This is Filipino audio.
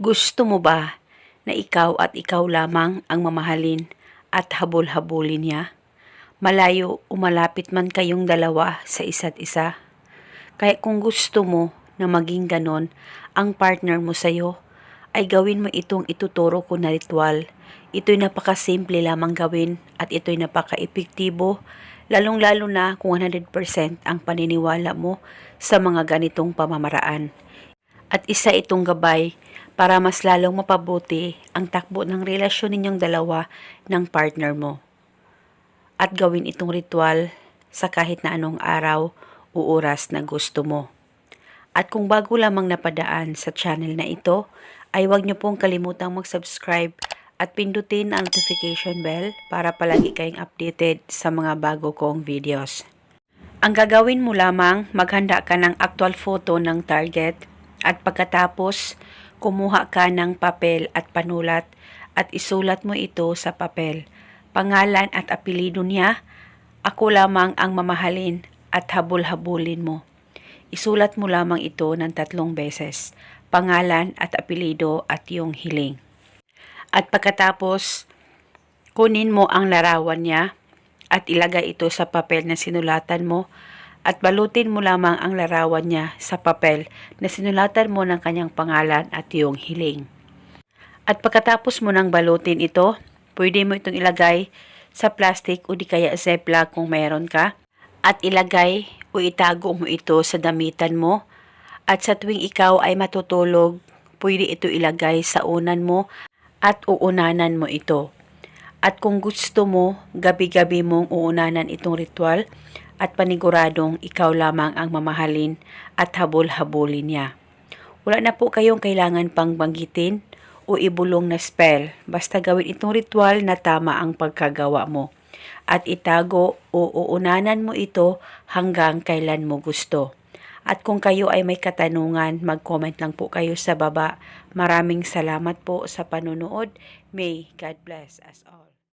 Gusto mo ba na ikaw at ikaw lamang ang mamahalin at habol-habulin niya? Malayo o malapit man kayong dalawa sa isa't isa. Kaya kung gusto mo na maging ganon ang partner mo sa'yo, ay gawin mo itong ituturo ko na ritual. Ito'y napakasimple lamang gawin at ito'y napaka-epektibo, lalong-lalo na kung 100% ang paniniwala mo sa mga ganitong pamamaraan. At isa itong gabay para mas lalong mapabuti ang takbo ng relasyon ninyong dalawa ng partner mo. At gawin itong ritual sa kahit na anong araw o oras na gusto mo. At kung bago lamang napadaan sa channel na ito, ay huwag niyo pong kalimutang mag-subscribe at pindutin ang notification bell para palagi kayong updated sa mga bago kong videos. Ang gagawin mo lamang, maghanda ka ng actual photo ng target at pagkatapos, kumuha ka ng papel at panulat at isulat mo ito sa papel. Pangalan at apelido niya, ako lamang ang mamahalin at habol-habulin mo. Isulat mo lamang ito ng tatlong beses, pangalan at apelido at yung hiling. At pagkatapos, kunin mo ang larawan niya at ilagay ito sa papel na sinulatan mo at balutin mo lamang ang larawan niya sa papel na sinulatan mo ng kanyang pangalan at yung hiling. At pagkatapos mo nang balutin ito, pwede mo itong ilagay sa plastic o di kaya ziploc kung meron ka at ilagay o itago mo ito sa damitan mo at sa tuwing ikaw ay matutulog, pwede ito ilagay sa unan mo at uunanan mo ito. At kung gusto mo, gabi-gabi mong uunanan itong ritual at paniguradong ikaw lamang ang mamahalin at habol-habulin niya. Wala na po kayong kailangan pang banggitin o ibulong na spell. Basta gawin itong ritual na tama ang pagkagawa mo. At itago o uunanan mo ito hanggang kailan mo gusto. At kung kayo ay may katanungan, mag-comment lang po kayo sa baba. Maraming salamat po sa panonood. May God bless us all.